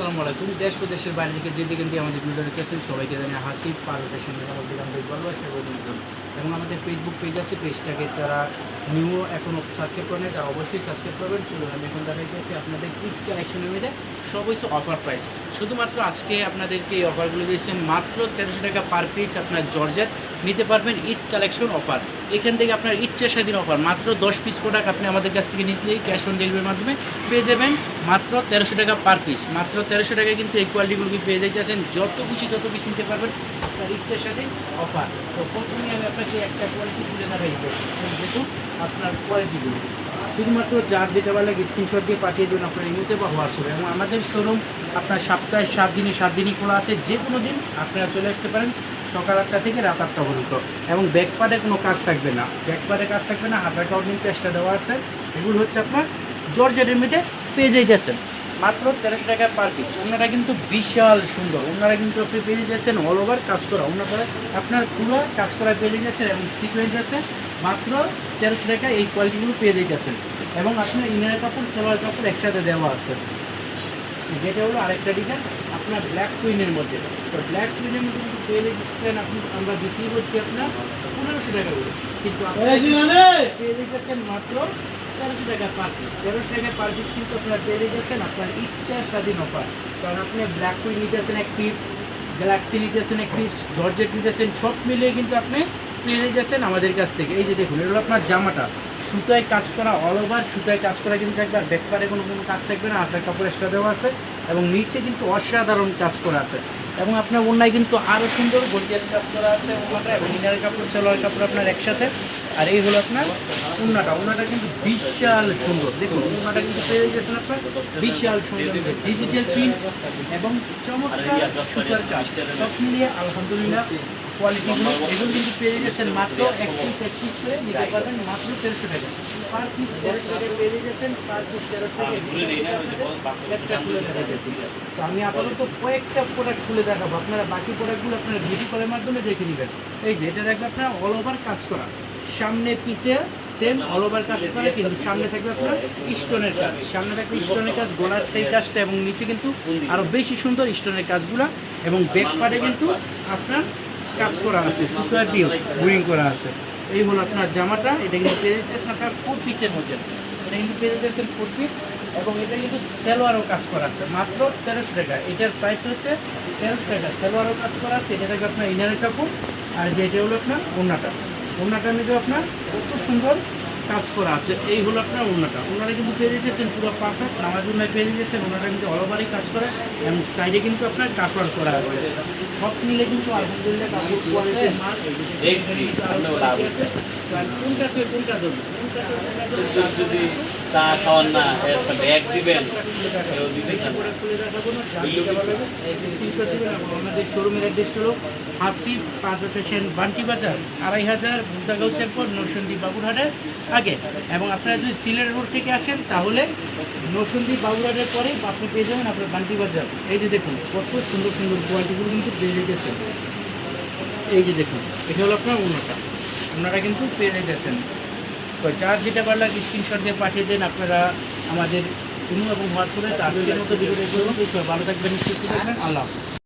আসসালামু আলাইকুম। দেশ ও দেশের বাইরে থেকে যে যেখান আমাদের ভিডিও দেখেছেন, সবাইকে জানিয়ে হাসি পারদের সঙ্গে আমাদের ভালোবাসা এবং অভিনন্দন। এবং আমাদের ফেসবুক পেজ আছে পেজটাকে তারা নিউ এখনও সাবস্ক্রাইব করেন তারা অবশ্যই সাবস্ক্রাইব করবেন। চলুন, আমি এখন দেখাইতেছি আপনাদের ঈদ কালেকশনের মধ্যে সব অফার প্রাইস শুধুমাত্র আজকে আপনাদেরকে এই অফারগুলো দিয়েছেন মাত্র তেরোশো টাকা পার পিস আপনার জর্জেট নিতে পারবেন ঈদ কালেকশন অফার এখান থেকে আপনার ইচ্ছা স্বাধীন অফার মাত্র দশ পিস প্রোডাক্ট আপনি আমাদের কাছ থেকে নিতেই ক্যাশ অন ডেলিভারির মাধ্যমে পেয়ে যাবেন। মাত্র তেরোশো টাকা পার পিস মাত্র তেরোশো টাকায় কিন্তু এই কোয়ালিটিগুলোকে পেয়ে যাইতেছেন। যত খুশি তত পিস নিতে পারবেন আপনার ইচ্ছার সাথে অফার তো প্রথমে আমি আপনাকে একটা কোয়ালিটি তুলে দেখাই দেখুন আপনার কোয়ালিটিগুলো শুধুমাত্র যার যেটা ভালো লাগে স্ক্রিনশট দিয়ে পাঠিয়ে দেবেন আপনার ইমেতে বা হোয়াটসঅ্যাপে এবং আমাদের শোরুম আপনার সপ্তাহে সাত দিনে সাত দিনই খোলা আছে। যে কোনো দিন আপনারা চলে আসতে পারেন সকাল আটটা থেকে রাত আটটা পর্যন্ত। এবং ব্যাকপার্টে কোনো কাজ থাকবে না। ব্যাকপার্টে কাজ থাকবে না। হাতার কাউন্টিং পেজটা দেওয়া আছে। এগুলো হচ্ছে আপনার জর্জেটের মধ্যে পেয়ে যাইতেছেন। মাত্র তেরোশো টাকা পার পিস ওনারা কিন্তু বিশাল সুন্দর। ওনারা কিন্তু আপনি পেয়ে যাচ্ছেন অল ওভার কাজ করা। ওনারা আপনার পুরো কাজ করা পেয়ে যাচ্ছেন এবং সিকোয়েন্স আছে মাত্র তেরোশো টাকা। এই কোয়ালিটিগুলো পেয়ে যাইতেছেন। এবং আপনার ইনার কাপড় সেলোয়ার কাপড় একসাথে দেওয়া আছে। যেটা হলো আরেকটা ডিজাইন আপনার ব্ল্যাক কুইনের মধ্যে। তো ব্ল্যাক কুইনের মধ্যে কিন্তু পেয়ে যাচ্ছেন আপনি আমরা বিক্রি করছি আপনার পনেরোশো টাকা করে। কিন্তু আপনারা পেয়ে দিচ্ছেন মাত্র তেরোশো টাকা পার পিস তেরোশো টাকা পার পিস কিন্তু আপনারা পেয়ে যাচ্ছেন আপনার ইচ্ছা স্বাধীন অফার কারণ আপনি ব্ল্যাক কুইন নিতেছেন এক পিস গ্যালাক্সি নিতেছেন এক পিস জর্জেট নিতেছেন সব মিলিয়ে কিন্তু আপনি পেয়ে যাচ্ছেন আমাদের কাছ থেকে। এই যে দেখুন, এটা হলো আপনার জামাটা। সুতায় কাজ করা অল ওভার সুতায় কাজ করা কিন্তু একবার ব্যাকপারে কোনো কোনো কাজ থাকবে না আপনার কাপড় এক্সট্রা দেওয়া আছে এবং নিচে কিন্তু অসাধারণ কাজ করা আছে। এবং আপনার অন্যায় কিন্তু আরও সুন্দর, গর্জিয়াস কাজ করা আছে এবং ইনার কাপড়, সালোয়ার কাপড় আপনার একসাথে। আর এই হলো আপনার উন্নাটা উন্নাটা কিন্তু বিশাল সুন্দর। দেখুন উন্নাটা কিন্তু পেয়ে গেছেন আপনার বিশাল সুন্দর ডিজিটাল প্রিন্ট এবং চমৎকার সুতার কাজ। সব মিলিয়ে আলহামদুলিল্লাহ কোয়ালিটিগুলো এগুলো কিন্তু পেয়ে গেছেন মাত্র এক পিস এক পিস করে নিতে পারবেন মাত্র তেরোশো টাকা। পার পিস তেরোশো টাকা পেয়ে গেছেন পার পিস তেরোশো টাকা খুলে দেখাচ্ছি তো আমি আপাতত কয়েকটা প্রোডাক্ট খুলে দেখাবো। আপনারা বাকি প্রোডাক্টগুলো আপনারা ভিডিও কলের মাধ্যমে দেখে নেবেন। এই যে, এটা দেখবেন আপনারা অল ওভার কাজ করা। সামনে পিছে সেম অল ওভার কাজ করে, কিন্তু সামনে থাকবে আপনার স্টোনের কাজ। সামনে থাকবে স্টোনের কাজ, গলার সেই কাজটা এবং নিচে কিন্তু আরও বেশি সুন্দর স্টোনের কাজগুলো এবং ব্যাক পার্টে কিন্তু আপনার কাজ করা আছে সুতার দিয়ে উইং করা আছে। এই হলো আপনার জামাটা, এটা কিন্তু যাচ্ছেন আপনার ফোর পিসের মধ্যে। এটা কিন্তু যাচ্ছেন ফোর পিস এবং এটা কিন্তু সেলোয়ারও কাজ করা আছে, মাত্র তেরোশো টাকা। এটার প্রাইস হচ্ছে তেরোশো টাকা। সেলোয়ারও কাজ করা আছে, এটা থাকবে আপনার ইনারের কাপড়, আর যেটা হলো আপনার ওড়নাটা। ওড়নাটার নিতে আপনার। কত সুন্দর। কাজ করা আছে এই হলো আপনার ওড়নাটা ওনারা কিন্তু পেয়ে দিতেছেন পুরো পাঁচ হাত নামাজ উন্নয় পেয়ে দিতেছেন ওনারা কিন্তু অলওভারই কাজ করে এবং সাইডে কিন্তু আপনার কাপড় করা আছে। সব মিলে কিন্তু আলহামদুলিল্লাহ কাপড় মাল কোনটা? যদি চা খাওয়ান না ব্যাগ দিবেন। আমাদের শোরুমের অ্যাড্রেস হলো হাসি পাঁচ বান্টি বাজার আড়াই হাজার বুদাগাঁও শেরপুর নরসন্দী বাবুরহাটের আগে এবং আপনারা যদি সিলেট রোড থেকে আসেন, তাহলে নরসন্দী বাবুরহাটের পরে আপনি পেয়ে যাবেন আপনার বান্টি বাজার। এই যে দেখুন, কত সুন্দর সুন্দর কোয়ালিটিগুলো কিন্তু পেয়ে যেতেছেন এই যে দেখুন, এটা হলো আপনার অন্যটা আপনারা কিন্তু পেয়ে যেতেছেন তো যার যেটা লাগে স্ক্রিনশট দিয়ে পাঠিয়ে দেন, আপনারা আমাদের ইমো এবং হোয়াটসঅ্যাপে তো আজকের মতো ভিডিও ভালো থাকবেন, সুস্থ থাকবেন। আল্লাহ হাফিজ।